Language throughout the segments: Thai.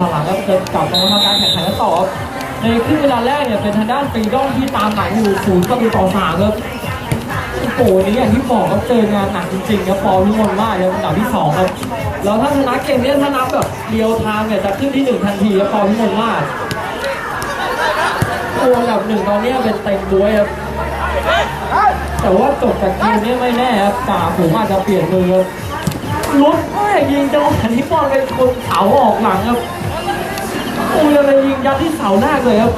หลังก็เกิดกลับมาทำการแข่งขันกันต่อบในครึ่งเวลาแรกเนี่ยเป็นทางด้านฟรีดอมที่ตามหลังอยู่ศูนย์ประตูต่อสามครับโอ้โหนี่อย่างที่บอกครับเจองานหนักจริงๆครับฟอร์มทุนมากครับอันดับที่สองครับแล้วถ้าชนะเกมเนี้ถ้านับแบบเรียวทม์เนี่ยจะขึ้นที่หนึ่งทันทีครับฟอร์มทุนมากโอ้อันดับหนึ่งตอนนี้เป็นเต็มด้วยครับแต่ว่าจบจากเกมนี้ไม่แน่ครับจ่าผมอาจจะเปลี่ยนมือครับลุ้นแม่ยิงจังหวะที่บอลเป็นคนเสาออกหลังครับ อูยังเลยยิงยัดที่เสาหน้าเลยครับ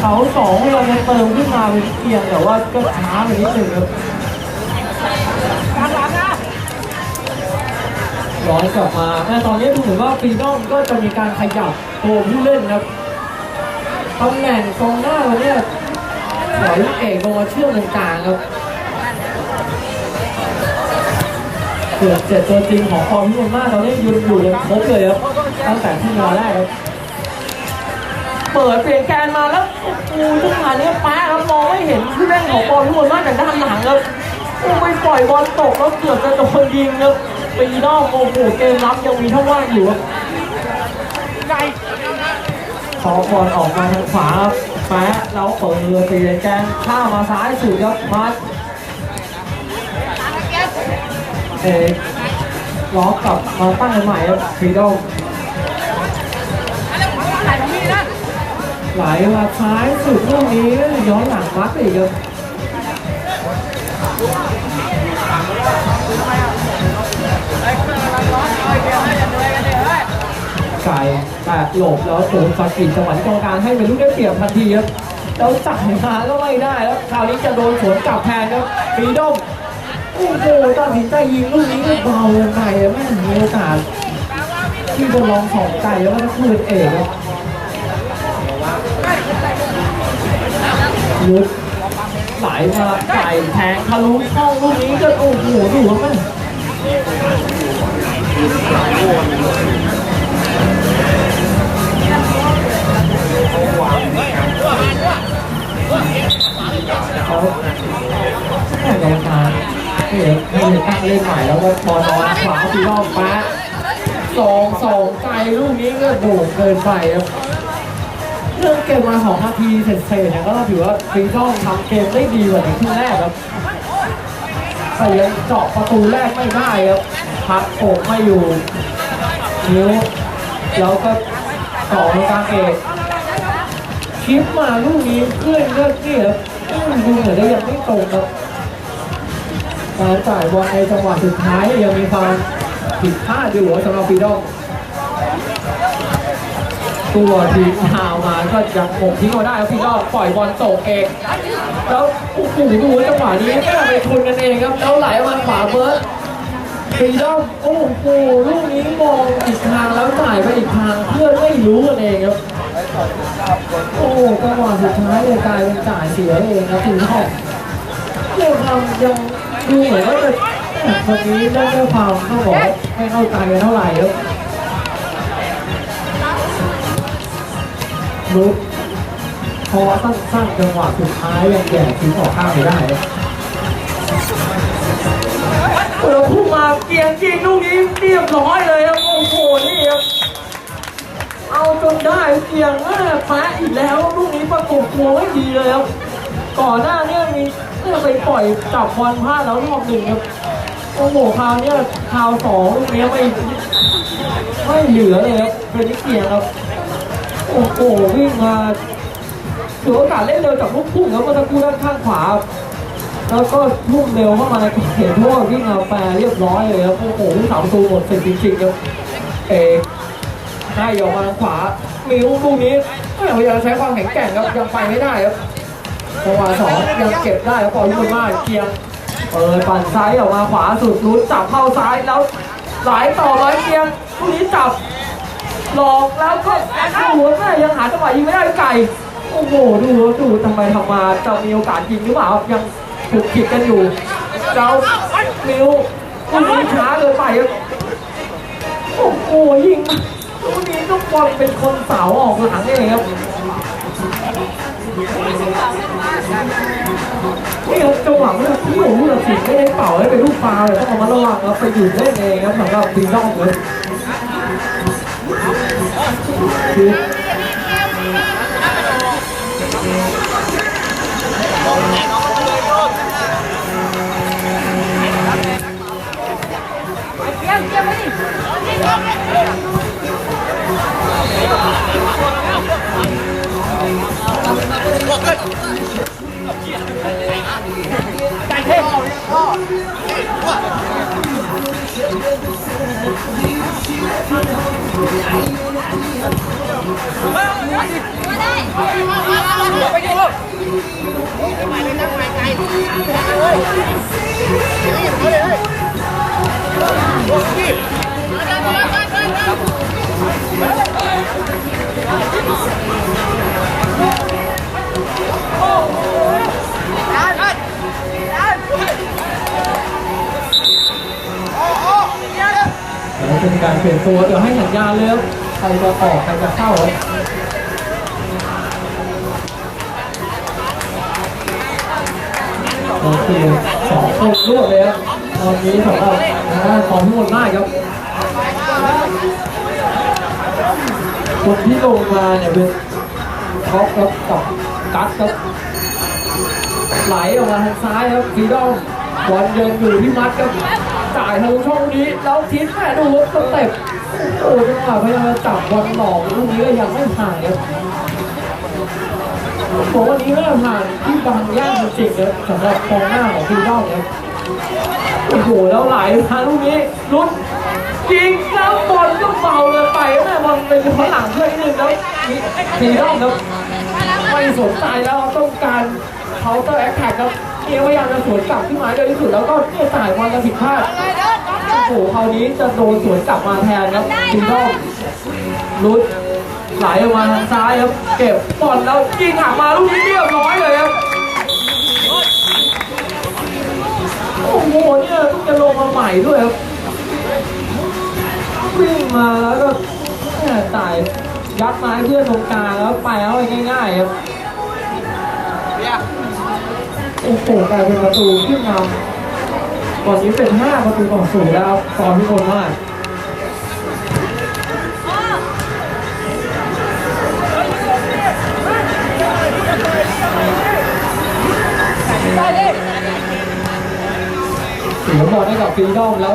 เสาสองเราจะเติมขึ้นมาเป็นเพียงแต่ว่าก็ช้าไปนิดหนึ่งครับย้อนกลับมาแม่ตอนนี้ดูเหมือนว่าฟีดอมก็จะมีการขยับตัวผู้เล่นครับตำแหน่งกองหน้าวันเนี้ยปล่อยลูกเอกลงมาเชื่อมตรงกลางครับเกือบเจ็ดตัวจริงของฟอร์มที่มันมากตอนนี้ยืนอยู่ยังครบเลยครับ ตั้งแต่ที่มาแรกครับเปิดเปลี่ยนแกนมาแล้วโอ้โหทุกงานนี้ป้าครับมองไม่เห็นผู้เล่นของฟอร์มที่มันมากจากด้านหลังครับโอ้ไม่ปล่อยบอลตกแล้วเกือบจะโดนยิงครับปีนอกโอ้โหเกมรับยังมีท่าว่างอยู่ครับพอบอลออกมาทางขวาแปะแล้วเปิดเรือเปลี่ยนแกนข้ามาซ้ายสุดครับมาเอกล้อกลับมาตั้งใหม่ครับฟรีด ไหลมาซ้ายสุดลูกนี้ย้อนหลังมัดอีกครับไก่แต่หลบแล้วโดนสกิดจังหวะที่กรรมการให้เป็นลูกได้เปรียบทันทีครับแล้วจ่ายมาก็ไม่ได้แล้วคราวนี้จะโดนสวนกลับแทนครับฟีดอมโอ้โหตัดสินใจยิงลูกนี้ก็เบาไงอะไม่มีโอกาสที่จะลองสองใจแล้วก็ต้องคืนเอกครับ ลุดไหลมาไก่แทงทะลุช่องลูกนี้ก็โอ้โหดูว่ามันเขาแค่กรรมการให้ให้ตั้งเล่นใหม่แล้วก็บอนอนขวาพี่รอบแปะสองสองไกลลูกนี้ก็โด่งเกินไปครับ เรื่องเกมมาสองนาทีเสร็จๆเนี่ยก็ถือว่าฟิงช่องทำเกมได้ดีกว่าในครึ่งแรกครับแต่ยังเจาะประตูแรกไม่ได้ครับพักโอกไม่อยู่นิ้วแล้วก็ต่อในกลางเอกชิปมาลูกนี้เพื่อนก็เกี่ยบอืมดูเหมือนได้ยังไม่ตรงครับการจ่ายบอลในจังหวะสุดท้ายยังมีความผิดพลาดอยู่สำหรับฟีดอม ตัวทีมทาวมาก็ยังคงทิ้งเอาได้ครับฟีดอมปล่อยบอลตกเองแล้วโอ้โหดูจังหวะนี้แม่ไปชนกันเองครับแล้วไหลมาขวาเบิร์ดฟีดอมโอ้โหลูกนี้มองอีกทางแล้วจ่ายไปอีกทางเพื่อนไม่รู้กันเองครับโอ้จังหวะสุดท้ายเลยกลายเป็นจ่ายเสียเองครับฟีดอมเรื่องทำยังดูเหมือนว่าจะวันนี้ได้ได้ความต้องบอกไม่เข้าใจกันเท่าไหร่ครับ ลุกพอสั้นๆจังหวะสุดท้ายยังแย่ทิ้งออกข้างไม่ได้เราพุ่งมาเกียงจริงลูกนี้เรียบร้อยเลยครับโอ้โหนี่ครับเอาจนได้เกียงแม่แพ้อีกแล้วลูกนี้ประกบตัวไม่ดีเลยครับก่อนหน้าเนี้มีเมื่อไปปล่อยจับบอลพลาดแล้วรอบหนึ่งครับโอ้โหคราวนี้คราวสองลูกนี้ไม่ไม่เหลือเลยครับเป็นนิดเดียวครับ โอ้โหวิ่งมาถือโอกาสเล่นเร็วจากลูกพุ่งครับเมื่อสักครู่ด้านข้างขวา แล้วก็พุ่งเร็วเข้ามาในเขตโทษวิ่งมาแปรเรียบร้อยเลยครับโอ้โหลูกสามประตูหมดสิทธิ์จริงๆครับเอให้ออกมาขวา มีลูกลูกนี้ไม่พยายามใช้ความแข็งแกร่งครับยังไปไม่ได้ครับจังหวะสองยังเก็บได้แล้วปล่อยลูกมากเกียงเปิดปั่นซ้ายออกมาขวาสุดลุ้นจับเข้าซ้ายแล้วสายต่อร้อยเกียงลูกนี้จับ หลอกแล้วก็เข้าหัวแม่ยังหาจังหวะยิงไม่ได้ไก่ โอ้โหดูดูทำไมทำมาจะมีโอกาสยิงหรือเปล่ายังถูกผิดกันอยู่เจ้ามิวลูกนี้ช้าเกินไปครับโอ้โหยิงลูกนี้ต้องบอลเป็นคนเสาออกหลังเองครับนี่ครับจังหวะเมื่อที่ผมผู้ตัดสินไม่ได้เป่าให้เป็นลูกฟาวล์เลยต้องเอามาระวังครับไปหยุดเล่นเองครับสำหรับทีมนอกเลย คือแล้ว เป็นการเปลี่ยนตัวเดี๋ยวให้สัญญาณเรับ ใครจะออกใครจะเข้าครับโอเคสองคนรวดเลยครับตอนนี้สำหรับทางด้านของทั้งหมดมากครับคนที่ลงมาเนี่ยเป็นท็อปครับกับกัสครับไหลออกมาทางซ้ายครับฟรีดอมบอลยังอยู่ที่มัดครับจ่ายทะลุช่องนี้แล้วทิ้งแม่ดูครับสเต็ป โอ้จังหวะพยายามจะจับบอลหลอกลูกนี้ก็ยังไม่ผ่านครับผมวันนี้ไม่ได้ผ่านที่บางย่านจริงๆครับสำหรับกองหน้าของฟรีดอมครับโอ้โหแล้วไหลมาลูกนี้ลุ้นยิงแล้วบอลก็เบาเลยไปแม่บอลเป็นฝรั่งเพื่อนนิดนึงแล้วทีร่องครับไม่สนใจแล้วต้องการเคาน์เตอร์แอคแท็กครับเกียร์พยายามจะสวนกลับขึ้นมาโดยที่สุดแล้วก็เนี่ยจ่ายบอลกันผิดพลาด โอ้โหคราวนี้จะโดนสวนกลับมาแทนครับทีร่องลุดไหลออกมาทางซ้ายครับ เก็บบอลแล้วยิงหักมาลูกนี้เรียบร้อยเลยครับ โอ้โหเนี่ยต้องจะลงมาใหม่ด้วยครับ วิ่งมาแล้วก็แม่จ่ายยัดไม้เพื่อนตรงกลางแล้วไปเอาไปง่ายๆครับ โอ้โหกลายเป็นประตูขึ้นมา ตอนนี้เป็นห้าประตูต่อศูนย์แล้วตอนที่คนมากเสียบอลให้กับฟรีดอมแล้ว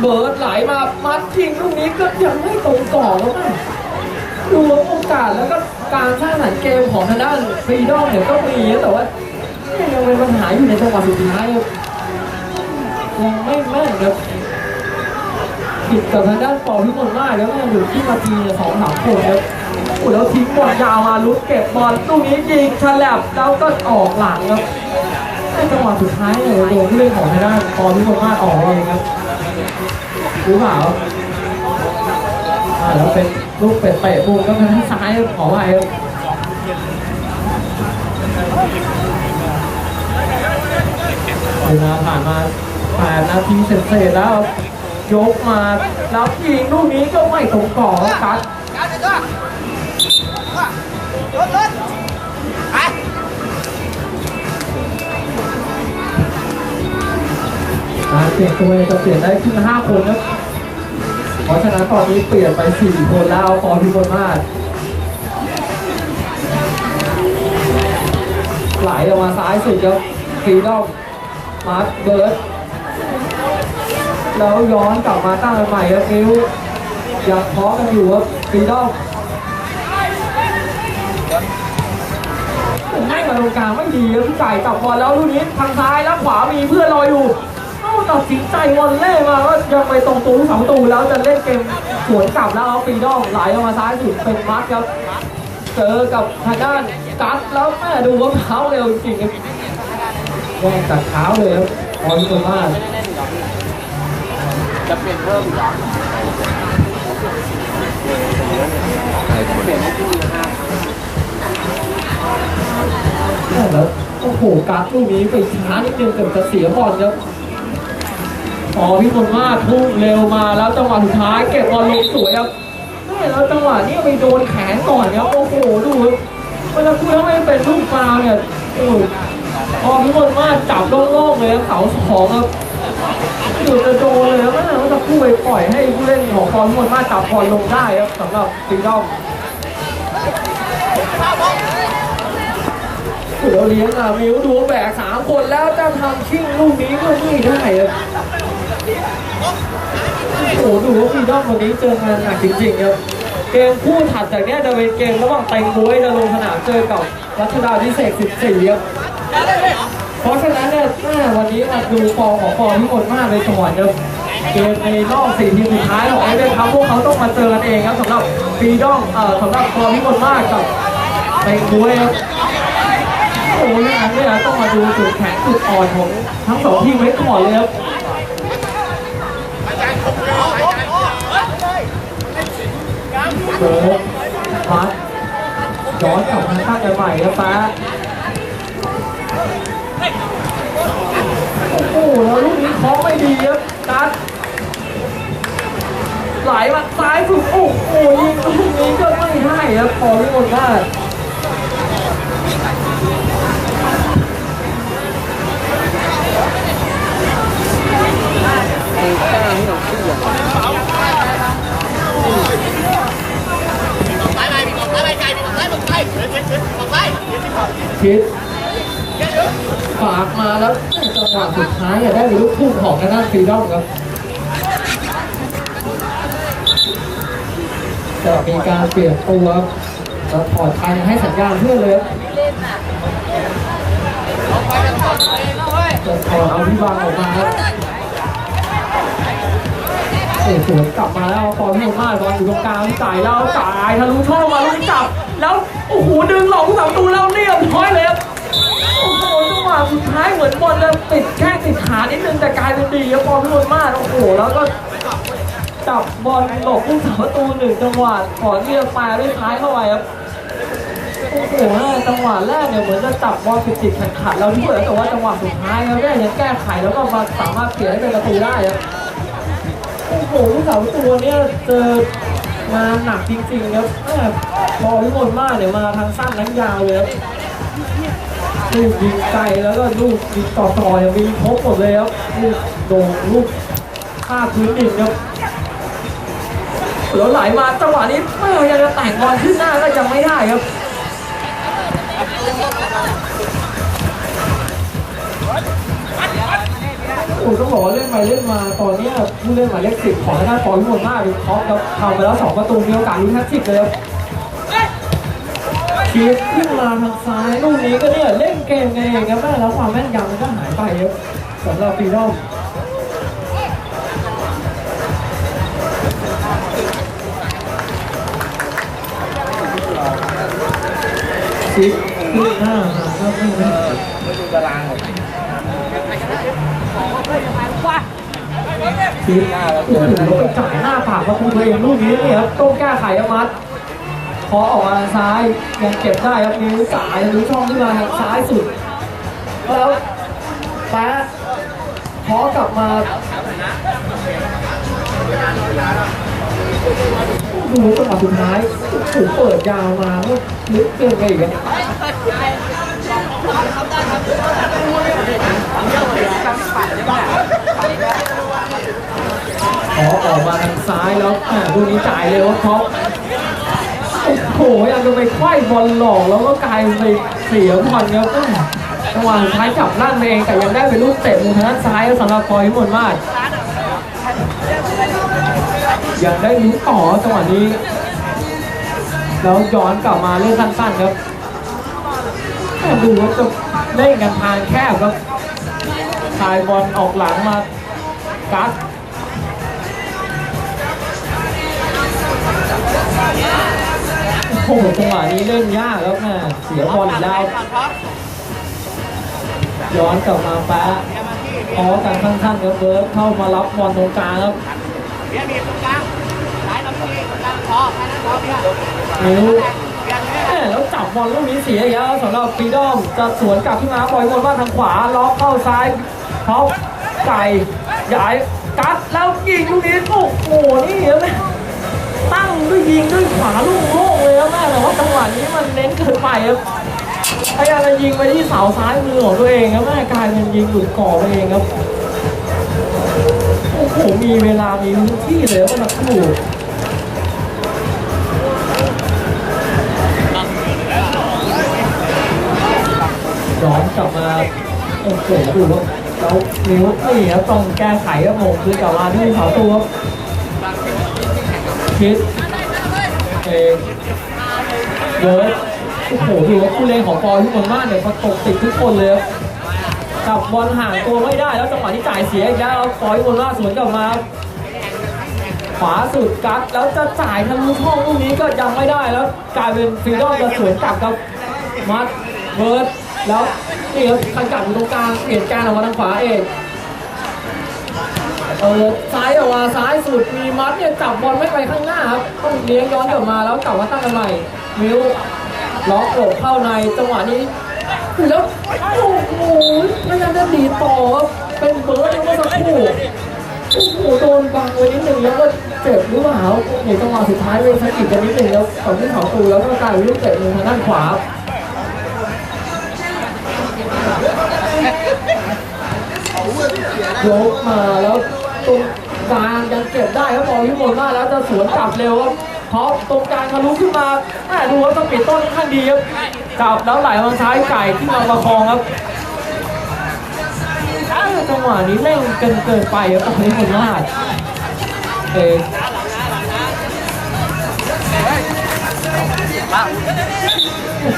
เบิร์ดไหลมามัดยิงลูกนี้ก็ยังไม่ตรงกรอแล้วนะดูโอกาสแล้วก็การสร้างสรรค์เกมของทางด้านฟรีดอมเนี่ยก็มีแต่ว่ายังเป็นปัญหาอยู่ในจังหวะสุดท้ายครับ ยังไม่แม่นครับผิดกับทางด้านปอพิมลมากแล้วยังอยู่ที่นาทีเนี่ยสองสามคนครับโอ้แล้วทิ้งบอลยาวมาลุกเก็บบอลลูกนี้ยิงฉลับแล้วก็ออกหลังครับในจังหวะสุดท้ายเนี่ยโดนผู้เล่นของทางด้านปอพิมลมากออกเองครับรู้เปล่าอ่าแล้วเป็นลูกเป็ดเตะมุมก็ทางซ้ายขอไว้ครับเวลาผ่านมา 8นาทีเสร็จแล้ว ยกมาแล้วยิงลูกนี้ก็ไม่ตรงกรอบครับการเปลี่ยนตัวจะเปลี่ยนได้ขึ้น5คนครับ เพราะฉะนั้นตอนนี้เปลี่ยนไป 4 คนแล้วฟอร์พิมลมาศไหลออกมาซ้ายสุดครับฟรีดอมมาร์คเบิร์ด แล้วย้อนกลับมาตั้งใหม่ครับนิ้วยังเพาะกันอยู่ครับฟีดอมให้กับตรงกลางไม่ดีครับพี่ไก่จับบอลแล้วลูกนี้ทางซ้ายแล้วขวามีเพื่อนรออยู่เอ้าตัดสินใจวอลเล่มาก็ยังไปตรงตูสองตูแล้วจะเล่นเกมสวนกลับแล้วเอาปีดอมไหลออกมาซ้ายสุดเป็นมาร์คครับเจอกับทางด้านกัสแล้วแม่ดูว่าเท้าเร็วจริงครับแย่งกัดเท้าเลยครับออนตัวมาก จะเปลี่ยนเพิ่มหรอเปลี่ยนให้ที่มีห้าแม่แล้วโอ้โหกัสลูกนี้ไปช้านิดนึงเกือบจะเสียบอลครับอ๋อพี่คนมากพุ่งเร็วมาแล้วจังหวะสุดท้ายเก็บบอลลงสวยครับแม่แล้วจังหวะนี้ไปโดนแขนก่อนครับโอ้โหดูเวลาพูดถ้าไมเป็นลูกฟาวเนี่ยโอ้พอพี่คนมากจับโล่งๆเลยเสาสองครับ อยู่จะโดนเลยครับว่าจะพูดไปปล่อยให้ผู้เล่นของฟอนมนมาจับบอลลงได้ครับสำหรับฟรีดอมเดี๋ยวเลี้ยงอะมิวดูแบกสามคนแล้วจะทำชิ่งลูกนี้ก็ไม่ได้อะโอ้โหดูว่าฟีดอมวันนี้เจองานหนักจริงๆครับเกมคู่ถัดจากเนี้ยจะเป็นเกมระหว่างเต็งบวยจะลงสนามเจอกับรัชดาพิเศษ14ครับ เพราะฉะนั้นเนี่ยวันนี้มาดูฟอร์มของฟอร์มที่หมดมากเลยจังหวะเดิมเกมในรอบสี่ทีมสุดท้ายของเอเดนครับพวกเขาต้องมาเจอกันเองครับสำหรับฟีดอมเอ่อสำหรับฟอร์มที่หมดมากกับเต็งบวยครับโอ้ยอันนี้ต้องมาดูจุดแข็งจุดอ่อนของทั้งสองทีมไว้ก่อนเลยครับโอ้พัดย้อนกลับมาข้างกันใหม่ครับฟ้า โอ้โหแล้วลูกนี้เคาะไม่ดีครับกัดไหลมาซ้ายสุดโอ้โหยิงลูกนี้ก็ไม่ให้ครับพอที่หมดได้ไอ้แป้งที่เราขึ้นอย่างคิด ฝากมาแล้วจังหวะสุดท้ายอะได้เป็นลูกทุ่งของทางด้านฟรีดอมครับจะมีการเปลี่ยนตัวแล้วถอดคันให้สัญญาณเพื่อนเลยจะถอดเอาพี่บางออกมาครับโอ้โหสวนกลับมาแล้วฟอร์มที่มากบอลอยู่ตรงกลางจ่ายแล้วจ่ายทะลุช่องมาลูกนี้จับ แล้วโอ้โหดึงหลงสามตูแล้วเรียบร้อยเลยครับ อ้โหจังหวะสุดท้ายเหมือนบอลจะติดแค่ติดขานิดนึงแต่กลายเป็นดีครับบอลพิรุณมากโอ้โหแล้วก็จับบอลหลบผู้สาประตูหนึ่งจังหวะก่อนที่จะปาด้วยท้ายเข้าไปครับโอ้โหจังหวะแรกเนี่ยเหมือนจะจับบอลติดติดขัดขัดๆแล้วที่เหลือแต่ว่าจังหวะสุดท้ายครับแม่ยังแก้ไขแล้วก็มาสามารถเปลี่ยนให้เป็นประตูได้ครับโอ้โหผู้สาประตูเนี่ยเจองาหนักจริงๆครับแม่บอลพิรุณมากเนี่ยมาทางสั้นทั้งยาวเลยครับ ลูกยิงไกลแล้วก็ลูกยิงต่อต่อยังมีครบหมดเลยครับลูกโด่งลูกข้าพื้นดินครับแล้วไหลมาจังหวะนี้ไม่พยายามจะแต่งบอลขึ้นหน้าก็ยังไม่ได้ครับโอ้ต้องบอกว่าเล่นไปเล่นมาตอนนี้ผู้เล่นหมายเลขสิบของทางด้านฟอร์มหมดมากเลยท็อปครับทำไปแล้วสองประตูมีโอกาสลุ้นแฮตทริกเลยครับ ชีฟขึ้นมาทางซ้ายลูกนี้ก็เนี่ยเล่นเกมกันเองครับแม่แล้วความแม่นยำมันก็หายไปครับสำหรับปีดอมชีฟขึ้นหน้าหาครับไม่ได้ไม่ดูตารางหมดชีฟหน้าแล้วโอ้โหแล้วไปจ่ายหน้าปากประตูตัวเองลูกนี้เนี่ยครับต้องแก้ไขครับมัด พอออกมาทางซ้ายยังเก็บได้ครับนิ้วสายนิ้วช่องที่มาทางซ้ายสุด แล้วแป๊ะพอกลับมาดูจังหวะสุดท้ายถูกเปิดยาวมาก็ลึกเกินไปอีกครับพอออกมาทางซ้ายแล้วอ่าดูนี้จ่ายเร็วครับท็อป โหยังจะไปไขว้บอลหลอกแล้วก็กลายเป็นไปเสียบอลครับอ่าจังหวะท้ายจับลั่นเองแต่ยังได้เป็นลูกเตะมุมทางด้านซ้ายสำหรับพลอยพิมลมากยังได้ลุ้นต่อจังหวะนี้แล้วย้อนกลับมาเล่นสั้นๆครับแม่ดูว่าจะเล่นกันทางแคบครับทายบอลออกหลังมากัด อ้โหจังหวะนี้เล่นยากครับแม่เสียบอลอีกแล้วย้อนกลับมาแปะพอกันสั้นๆครับเบิร์ดเข้ามารับบอลตรงกลางครับเบียร์มีตรงกลางซ้ายน้ำที่ตรงกลางพอแค่นั้นพอเบียร์นิ้วเบียร์แล้วจับบอลลูกนี้เสียอีกแล้วสำหรับปีดอมจะสวนกลับขึ้นมาปล่อยบอลมาทางขวาล็อกเข้าซ้ายท็อปไก่ใหญ่กัดแล้วยิงลูกนี้โอ้โหนี่เห็นไหม ตั้งด้วยยิงด้วยขวาลูกโล่งเลยแม่แต่ว่าจังหวะนี้มันเน้นเกินไปครับพยายามจะยิงไปที่เสาซ้ายมือของตัวเองครับแม่กลายเป็นยิงหลุดกรอบเองครับโอ้โหมีเวลามีที่เลยว่านักขู่ย้อนกลับมาโอ้โหดูแล้วนิ้วไม่เหนียวต้องแก้ไขครับผมคือกลับมาที่เสาตัว คิดเองเบิร์ดโอ้โหดูว่าผู้เล่นของปอที่มืองมากเนี่ยประกบติดทุกคนเลยครับจับบอลห่างตัวไม่ได้แล้วจังหวะที่จ่ายเสียอีกแล้วปอยบนล่าสวนกลับมา ขวาสุดกัดแล้วจะจ่ายทะลุช่องลูกนี้ก็ยังไม่ได้แล้วกลายเป็นฟีดอมจะสวนกลับกับมัดเบิร์ดแล้วนี่ครับขันกลับอยู่ตรงกลางเปลี่ยนการออกมาทางขวาเอง เออซ้ายออกมาซ้ายสุดมีมัดเนี่ยจับบอลไม่ไปข้างหน้าครับต้องเลี้ยงย้อนกลับมาแล้วกลับมาตั้งกันใหม่มิวล็อกโอบเข้าในจังหวะนี้แล้วโอ้โหพยายามจะดีต่อครับเป็นเบิร์ดเมื่อสักคู่โอ้โหโดนบังไว้นิดนึงแล้วก็เจ็บหรือเปล่าในจังหวะสุดท้ายเป็นสกิดกันนิดนึงแล้วก่อนที่เขาตูแล้วก็กลายเป็นลูกเตะมือทางด้านขวายกมาแล้ว ตรงกลางยังเก็บได้ครับบอลที่หมดมากแล้วจะสวนกลับเร็วครับเพราะตรงกลางทะลุขึ้นมาแม่ดูว่าต้องปิดต้นค่อนข้างดีครับจับแล้วไหลมาซ้ายไก่ที่มาประคองครับจังหวะนี้เร่งเกินเกินไปครับตอนนี้คนมากเออ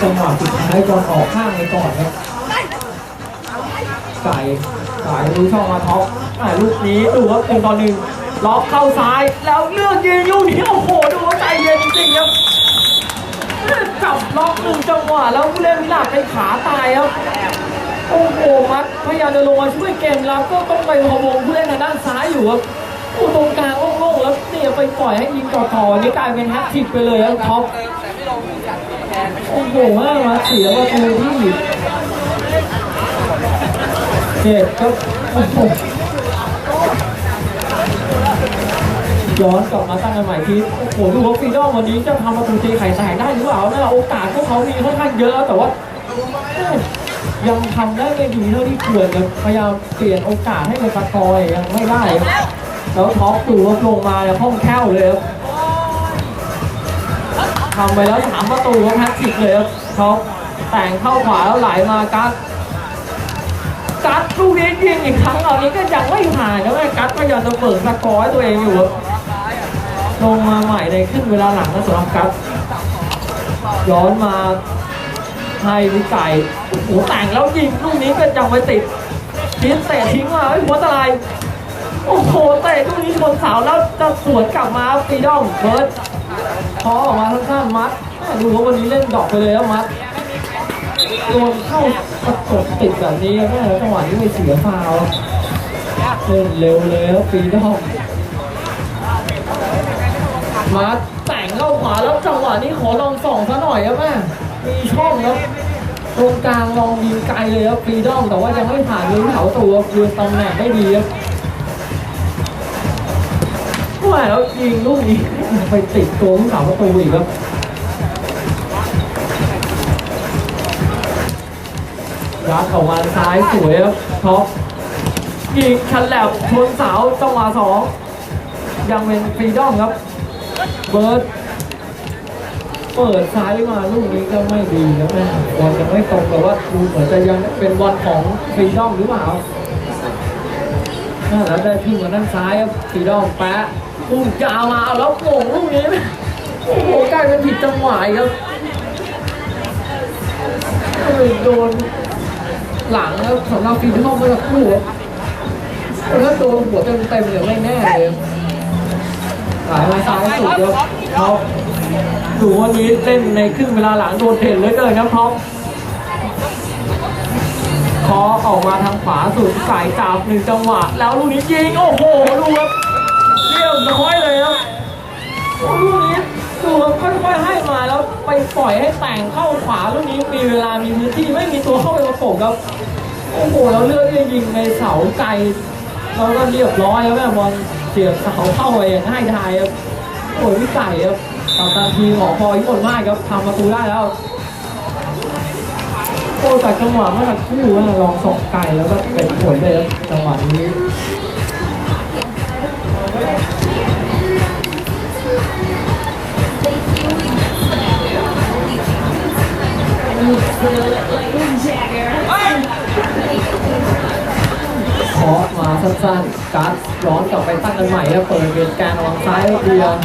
จังหวะสุดท้ายก่อนออกข้างไปก่อนครับ ไก่ไก่รู้ช่องมาท็อปอ่าลูกนี้ดูว่าเป็นตอนหนึ่งล็อกเข้าซ้ายแล้วเลือกยืนยู่นี่โอ้โหดูว่าใจเย็นจริงๆครับจับล็อกหนึ่งจังหวะแล้วผู้เล่นวิลาไปขาตายครับโอ้โหมัดพยายามจะลงมาช่วยเกมรับก็ต้องไปพะวงผู้เล่นทางด้านซ้ายอยู่ครับโอ้ตรงกลางโล่งๆแล้วเนี่ยไปปล่อยให้ยิงต่อๆนี่กลายเป็นแฮตทริกไปเลยครับท็อปโอ้โหว่ามาเสียประตูที่ เจ็บโอ้โหย้อนกลับมาตั้งกันใหม่ทีโอ้โหดูว่าฟีดอมวันนี้จะทำประตูตีไข่แตกได้หรือเปล่านะโอกาสพวกเขามีค่อนข้างเยอะแต่ว่ายังทำได้ไม่ดีเท่าที่ควรครับพยายามเปลี่ยนโอกาสให้เป็นสกอร์ยังไม่ได้ครับแล้วท็อปตูครับลงมาเนี่ยคล่องแค่วเลยครับทำไปแล้วสามประตูครับแฮตทริกเลยครับท็อปแต่งเข้าขวาแล้วไหลมากัด กัดลูกนี้ยิงอีกครั้งเหล่านี้ก็ยังไม่ผ่านนะแม่กัดพยายามจะเปิดสกอร์ตัวเองอยู่ลงมาใหม่ในครึ่งเวลาหลังนะสำหรับกัดย้อนมาให้วิไก่โอ้โหแต่งแล้วยิงลูกนี้ก็ยังไม่ติดทีนเตะทิ้งมาไม่หัวตายโอ้โหเตะลูกนี้ชนเสาแล้วจะสวนกลับมาฟีดอมเบิร์ดพอออกมาข้างๆมัดดูว่าวันนี้เล่นดอกไปเลยแล้วมัด โดนเข้าประกบติดแบบนี้แม่จังหวะนี้ไม่เสียฟาวเล่นเร็วเลยแล้วฟรีดอมมาแต่งเข้าขวาแล้วจังหวะนี้ขอลองส่องซะหน่อยครับแม่มีช่องครับตรงกลางลองยิงไกลเลยครับฟรีดอมแต่ว่ายังไม่ผ่านยืนเถาตัวยืนตำแหน่งได้ดีครับว่าแล้วยิงลูกนี้ไปติดตัวลูกเสาประตูอีกครับ ยัดออกมาซ้ายสวยครับท็อปยิงชันแหลบชนเสาจังหวะสองยังเป็นฟรีดอมครับ เบิร์ดเปิดซ้ายมาลูกนี้ก็ไม่ดีนะแม่บอลยังไม่ตรงแต่ว่าดูเหมือนจะยังเป็นบอลของฟรีดอมหรือเปล่าน่าจะได้ทิ้งมาด้านซ้ายครับฟรีดอมแปะลูกยาวมาแล้วโป่งลูกนี้โอ้โหกลายเป็นผิดจังหวะครับโดน หลังแล้วสำหรับฟรีดอมเมื่อสักครู่ครับถ้าโดนหัวเต็มๆเนี่ยไม่แน่เลยหลายมาซ้ายสุดครับเขาดูวันนี้เล่นในครึ่งเวลาหลังโดดเด่นเหลยเกินครับท็อปคอออกมาทางขวาสุดไก่จับหนึ่งจังหวะ แล้วลูกนี้ยิงโอ้โหดูครับเรียบร้อยเลยครับโอ้ลูกนี้ดู ครับค่อยๆให้มาแล้วไปปล่อยให้แต่งเข้าขวาลูกนี้มีเวลามีพื้นที่ไม่มีตัวเข้าไปประกบครับโอ้โหแล้วเลือกที่จะยิงในเสาไกลเราก็เรียบร้อยแล้วแม่บอลเสียบเสาเข้าไปอย่างง่ายดายครับโอ้ยวิไก่ครับกับตาทีมของพอญี่ปุ่นมากครับทำประตูได้แล้วโอ้แต่จังหวะเมื่อสักครู่ว่าลองส่งไก่แล้วก็เป็นผลเลยครับจังหวะนี้ ขอมาสั้นๆการ์ดย้อนกลับไปตั้งกันใหม่แล้วเปิดเป็นการวางซ้ายเบียร์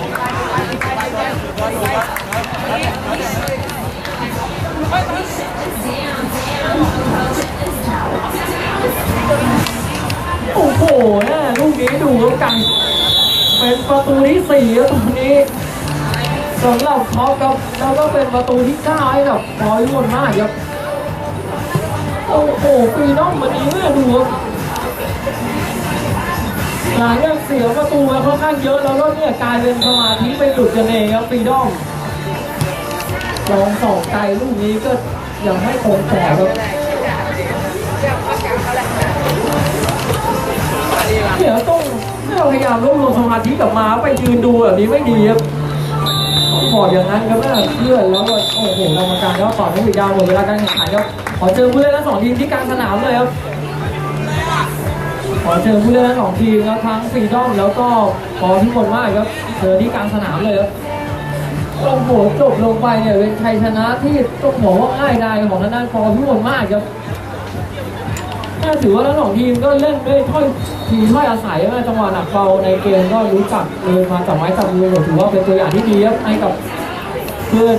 โอ้โหน่ลูกนี้ดูแล้วกัน เป็นประตูที่สี่แล้วตอนนี้ สำหรับท็อปครับแล้วก็เป็นประตูที่เก้าให้กับพอยวนมากครับโอ้โหปีน้องมันนี้แม่ดูครับหลังจากเสียประตูมาค่อนข้างเยอะแล้วก็เนี่ยกลายเป็นสมาธิไปหลุดกันเองครับปีน้องลองส่องไกลลูกนี้ก็ยังไม่คงแสครับเดี๋ยวต้องพยายามรวบรวมสมาธิกลับมาไปยืนดูแบบนี้ไม่ดีครับ ต้องบอกอย่างนั้นครับเพื่อนแล้วก็โอ้โหกรรมการก็ตอบไม่ผิดยาวหมดเวลาการแข่งขันครับขอเจอผู้เล่นทั้งสองทีมที่กลางสนามเลยครับขอเชิญผู้เล่นทั้งสองทีมครับทั้งฟรีดอมแล้วก็พอทุกคนมากครับเจอที่กลางสนามเลยครับโอ้โหจบลงไปเนี่ยเป็นชัยชนะที่ต้องบอกว่าง่ายดายของทางด้านพอทุกคนมากครับ น่าถือว่าทั้งสองทีมก็เล่นด้วยถ้อยทีถ้อยอาศัยนะจังหวะหนักเบาในเกมก็รู้จักเลยมาจับไม้จับมือถือว่าเป็นตัวอย่างที่ดีครับให้กับเพื่อน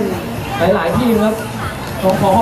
หลาย ๆ ทีมครับของ